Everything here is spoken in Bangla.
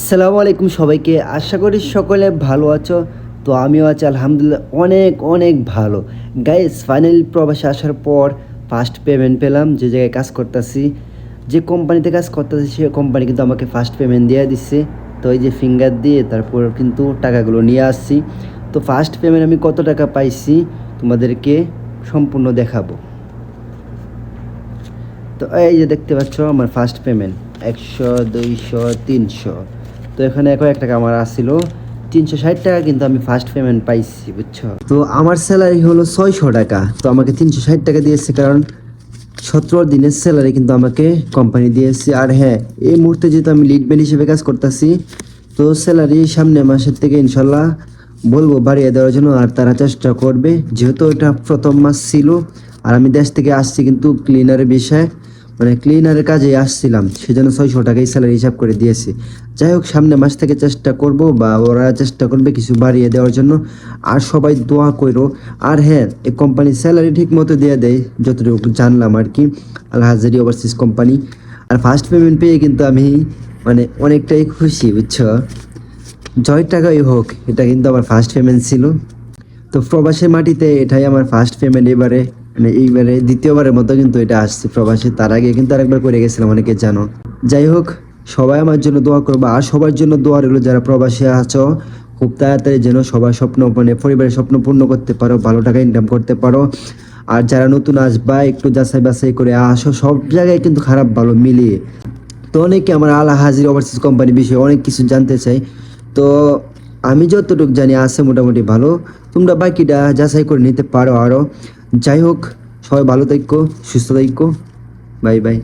সালামু আলাইকুম সবাইকে। আশা করি সকলে ভালো আছো। তো আমিও আছি, আলহামদুলিল্লাহ, অনেক অনেক ভালো। গাইস ফাইনাল প্রবাসে আসার পর ফার্স্ট পেমেন্ট পেলাম, যে জায়গায় কাজ করতেছি। যে কোম্পানিতে কাজ করতেছি, সে কোম্পানি কিন্তু আমাকে ফার্স্ট পেমেন্ট দিয়ে দিচ্ছে তো এই যে ফিঙ্গার দিয়ে তারপর কিন্তু টাকাগুলো নিয়ে আসছি। তো ফার্স্ট পেমেন্ট আমি কত টাকা পাইছি, তোমাদেরকে সম্পূর্ণ দেখাবো। তো এই যে দেখতে পাচ্ছ, আমার ফার্স্ট পেমেন্ট একশো, দুইশো, তিনশো। তো এখানে এক টাকা আমার আসছিল তিনশো ষাট টাকা কিন্তু আমি ফার্স্ট পেমেন্ট পাইছি, বুঝছ? তো আমার স্যালারি হলো ছয়শো টাকা। তো আমাকে তিনশো ষাট টাকা দিয়েছে কারণ সতেরো দিনের স্যালারি কিন্তু আমাকে কোম্পানি দিয়েছে। আর হ্যাঁ এই মুহূর্তে যেহেতু আমি লিড ম্যান হিসেবে কাজ করতেছি, তো স্যালারি সামনে মাসের থেকে ইনশাল্লাহ বলব বাড়িয়ে দেওয়ার জন্য আর তারা চেষ্টা করবে। যেহেতু এটা প্রথম মাস ছিল, আর আমি দেশ থেকে আসছি কিন্তু ক্লিনারের বিষয়ে। মানে ক্লিনারের কাজে আসছিলাম, সেজন্য ছয়শো টাকাই স্যালারি হিসাব করে দিয়েছি। যাই হোক, সামনে মাস থেকে চেষ্টা করব বা ওরা চেষ্টা করবে কিছু বাড়িয়ে দেওয়ার জন্য। আর সবাই দোয়া করো। আর হ্যাঁ এই কোম্পানির স্যালারি ঠিক মতো দিয়ে দেয়, যতটুকু জানলাম আর কি। আল হাজারি ওভারসিজ কোম্পানি আর ফার্স্ট পেমেন্ট পেয়ে কিন্তু আমি মানে অনেকটাই খুশি, বুঝছ? জয় টাকাই হোক, এটা কিন্তু আমার ফার্স্ট পেমেন্ট ছিল। তো প্রবাসের মাটিতে এটাই আমার ফার্স্ট পেমেন্ট এবারে। মানে এইবারে দ্বিতীয়বারের মতো কিন্তু এটা আসছে প্রবাসে, তার আগে কিন্তু আরেকবার করে গেছিলাম, অনেকে জানো। যাই হোক, সবাই আমার জন্য দোয়া করব, আর সবার জন্য দোয়া রইল, যারা প্রবাসে আছো, খুব তাড়াতাড়ি যেন সবার স্বপ্ন মানে পরিবারের স্বপ্ন পূর্ণ করতে পারো, ভালো টাকা ইনকাম করতে পারো। আর যারা নতুন আসবা, একটু যাচাই বাছাই করে আসো, সব জায়গায় কিন্তু খারাপ ভালো মিলিয়ে। তো অনেকে আমার আলা হাজির ওভারসিজ কোম্পানির বিষয়ে অনেক কিছু জানতে চাই তো আমি যতটুকু জানি, আছে মোটামুটি ভালো। তোমরা বাকিটা যাচাই করে নিতে পারো আরও যাই হোক সবাই ভালো থাকো সুস্থ থাকো বাই বাই।